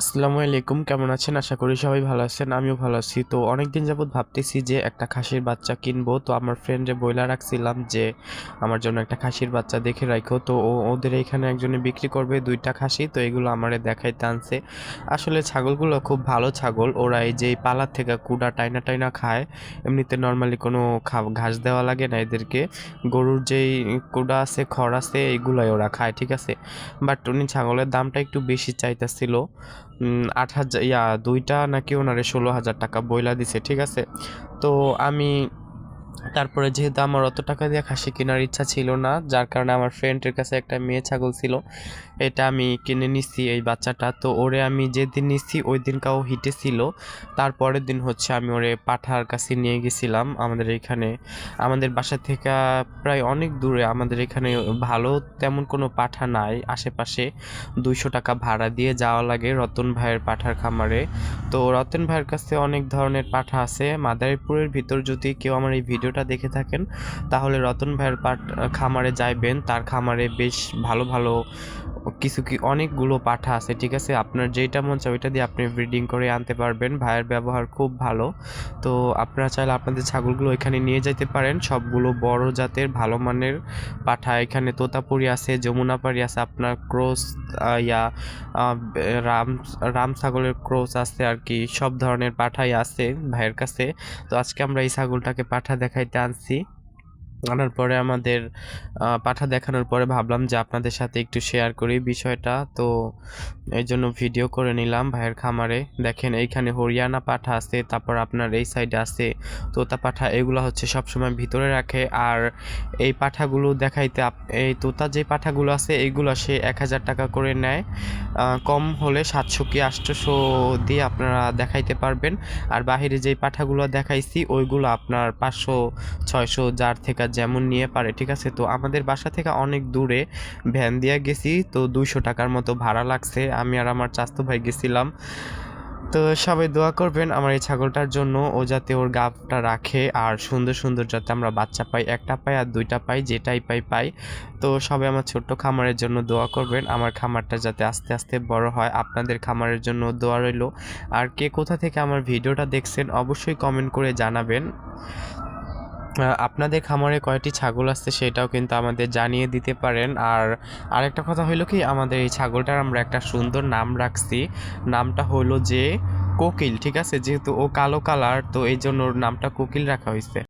আসসালামু আলাইকুম, কেমন আছেন? আশা করি সবাই ভালো আছেন, আমিও ভালো আছি। তো অনেকদিন যাবত ভাবতেছি যে একটা খাসির বাচ্চা কিনবো। তো আমার ফ্রেন্ডে বইলা রাখছিলাম যে, আমার জন্য একটা খাসির বাচ্চা দেখে রাখো তো ও, ওদের এখানে একজনে বিক্রি করবে দুইটা খাসি। তো এগুলো আমারে দেখাইতে আনছে। আসলে ছাগলগুলো খুব ভালো ছাগল। ওরা এই যে পালার থেকে কুড়া টাইনা টাইনা খায়। এমনিতে নর্মালি কোনো ঘাস দেওয়া লাগে না এদেরকে। গরুর যেই কুড়া আছে, খড় আছে এইগুলাই ওরা খায়, ঠিক আছে? বাট উনি ছাগলের দামটা একটু বেশি চাইতেছিল। আট হাজার ইয়া, দুইটা নাকি ওনারে ষোলো হাজার টাকা বইলা দিছে, ঠিক আছে? তো আমি তারপরে যেহেতু আমার অত টাকা দিয়ে খাসি কেনার ইচ্ছা ছিল না, যার কারণে আমার ফ্রেন্ডের কাছে একটা মেয়ে ছাগল ছিল, এটা আমি কিনে নিছি এই বাচ্চাটা। তো ওরে আমি যেদিন নিছি ওই দিনকাও হিটে ছিল, তারপরের দিন হচ্ছে আমি ওরে পাঠার কাছে নিয়ে গেছিলাম আমাদের এখানে। আমাদের বাসা থেকে প্রায় অনেক দূরে, আমাদের এখানে ভালো তেমন কোনো পাঠা নাই, আশেপাশে দুইশো টাকা ভাড়া দিয়ে যাওয়া লাগে রতন ভাইয়ের পাঠার খামারে। তো রতন ভাইয়ের কাছে অনেক ধরনের পাঠা আছে। মাদারীপুরের ভিতর যদি কেউ আমার এই ভিডিওটা দেখে থাকেন, তাহলে রতন ভাইয়ের পাঠ খামারে যাইবেন। তার খামারে বেশ ভালো ভালো কিছু কি অনেকগুলো পাঠা আছে, ঠিক আছে? আপনার যেটা মন চায় ওইটা দিয়ে আপনি ব্রিডিং করে আনতে পারবেন। ভাইয়ের ব্যবহার খুব ভালো। তো আপনারা চাইলে আপনাদের ছাগলগুলো এখানে নিয়ে যেতে পারেন। সবগুলো বড় জাতের, ভালো মানের পাঠা। এখানে তোতাপুরি আছে যমুনাপাড়ি আছে, আপনার ক্রোস ইয়া রাম রাম ছাগলের ক্রোস আছে আর কি, সব ধরনের পাঠাই আছে ভাইয়ের কাছে। তো আজকে আমরা এই ছাগলটাকে পাঠা দেখাইতে আনছি। আনার পরে আমাদের পাঠা দেখানোর পরে ভাবলাম যে আপনাদের সাথে একটু শেয়ার করি বিষয়টা। তো এই জন্য ভিডিও করে নিলাম ভাইয়ের খামারে। দেখেন এইখানে হরিয়ানা পাঠা আছে, তারপর আপনার এই সাইডে আছে তোতা পাঠা, এগুলো হচ্ছে সবসময় ভিতরে রাখে। আর এই পাঠাগুলো দেখাইতে এই তোতা যে পাঠাগুলো আছে, এইগুলো সে এক হাজার টাকা করে নেয়। কম হলে সাতশো কি আটশোশো দিয়ে আপনারা দেখাইতে পারবেন। আর বাহিরে যেই পাঠাগুলো দেখাইছি, ওইগুলো আপনার পাঁচশো, ছয়শো, যার থেকে যেমন নিয়ে পারে, ঠিক আছে? তো আমাদের বাসা থেকে অনেক দূরে ভ্যান দিয়ে গেছি, তো দুইশো টাকার মতো ভাড়া লাগছে। আমি আর আমার চাস্তু ভাই গেছিলাম। তো সবাই দোয়া করবেন আমার এই ছাগলটার জন্য। ও যাতে ওর গাবটা রাখে আর সুন্দর সুন্দর যাতে আমরা বাচ্চা পাই, একটা পাই আর দুইটা পাই, যেটাই পাই পাই। তো সবাই আমার ছোট্ট খামারের জন্য দোয়া করবেন। আমার খামারটা যাতে আস্তে আস্তে বড় হয়, আপনাদের খামারের জন্য দোয়া রইল। আর কে কোথা থেকে আমার ভিডিওটা দেখছেন, অবশ্যই কমেন্ট করে জানাবেন। আপনাদের খামারে কয়টি ছাগল আসছে সেটাও কিন্তু আমাদের জানিয়ে দিতে পারেন। আর আরেকটা কথা হইল কি, আমাদের এই ছাগলটার আমরা একটা সুন্দর নাম রাখছি। নামটা হলো যে কোকিল, ঠিক আছে? যেহেতু ও কালো কালার, তো এই জন্য ওর নামটা কোকিল রাখা হয়েছে